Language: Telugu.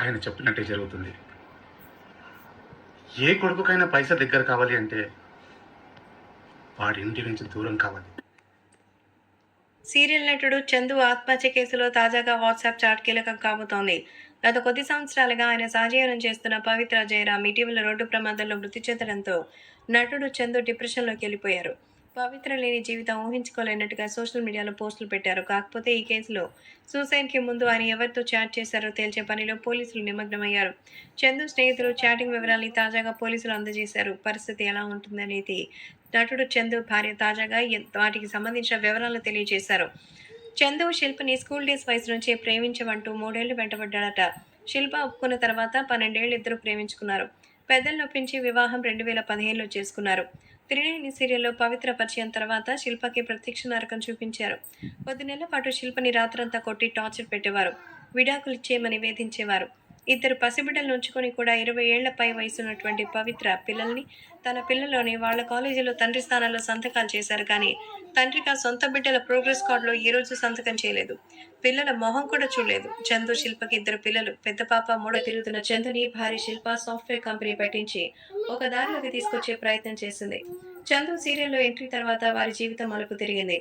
ఆయన చెప్పినట్టే జరుగుతుంది. ఏ కొడుకుకైనా పైస దగ్గర కావాలి అంటే వాడి ఇంటి నుంచి దూరం కావాలి. సీరియల్ నటుడు చందు ఆత్మహత్య కేసులో తాజాగా వాట్సాప్ చాట్ కీలకం కాబోతోంది. గత కొద్ది సంవత్సరాలుగా ఆయన సహజీవనం చేస్తున్న పవిత్ర జయరామ్ ఇటీవల రోడ్డు ప్రమాదంలో మృతి చెందడంతో నటుడు చందు డిప్రెషన్లోకి వెళ్ళిపోయారు. పవిత్ర లేని జీవితం ఊహించుకోలేనట్టుగా సోషల్ మీడియాలో పోస్టులు పెట్టారు. కాకపోతే ఈ కేసులో సూసైడ్కి ముందు ఆయన ఎవరితో చాట్ చేశారో తేల్చే పనిలో పోలీసులు నిమగ్నమయ్యారు. చందు స్నేహితులు చాటింగ్ వివరాల్ని తాజాగా పోలీసులు అందజేశారు. పరిస్థితి ఎలా ఉంటుందనేది నటుడు చందు భార్య తాజాగా వాటికి సంబంధించిన వివరాలను తెలియజేశారు. చందు శిల్పని స్కూల్ డేస్ వయసు నుంచే ప్రేమించమంటూ మూడేళ్ళు వెంటబడ్డాడట. శిల్ప ఒప్పుకున్న తర్వాత పన్నెండేళ్ళు ఇద్దరు ప్రేమించుకున్నారు. పెద్దలు నొప్పించి వివాహం రెండు వేల పదిహేనులో చేసుకున్నారు. త్రినేని సీరియల్లో పవిత్ర పరిచయం తర్వాత శిల్పకి ప్రత్యక్ష నరకం చూపించారు. కొద్ది నెలల పాటు శిల్పని రాత్రంతా కొట్టి టార్చర్ పెట్టేవారు. విడాకులు ఇచ్చేయమని వేధించేవారు. ఇద్దరు పసిబిడ్డలు ఉంచుకొని కూడా ఇరవై ఏళ్ళపై వయసు వయసున్నటువంటి పవిత్ర పిల్లల్ని తన పిల్లలోని వాళ్ళ కాలేజీలో తండ్రి స్థానంలో సంతకాలు చేశారు కానీ తండ్రికి ఆ సొంత బిడ్డల ప్రోగ్రెస్ కార్డులో ఏ రోజు సంతకం చేయలేదు. పిల్లల మొహం కూడా చూడలేదు. చందు శిల్పకి ఇద్దరు పిల్లలు పెద్ద పాప మూడో తిరుగుతున్న చందుని భార్య శిల్ప సాఫ్ట్వేర్ కంపెనీ పెట్టించి ఒక దారిలోకి తీసుకొచ్చే ప్రయత్నం చేసింది. చందు సీరియల్లో ఎంట్రీ తర్వాత వారి జీవితం మలుపు తిరిగింది.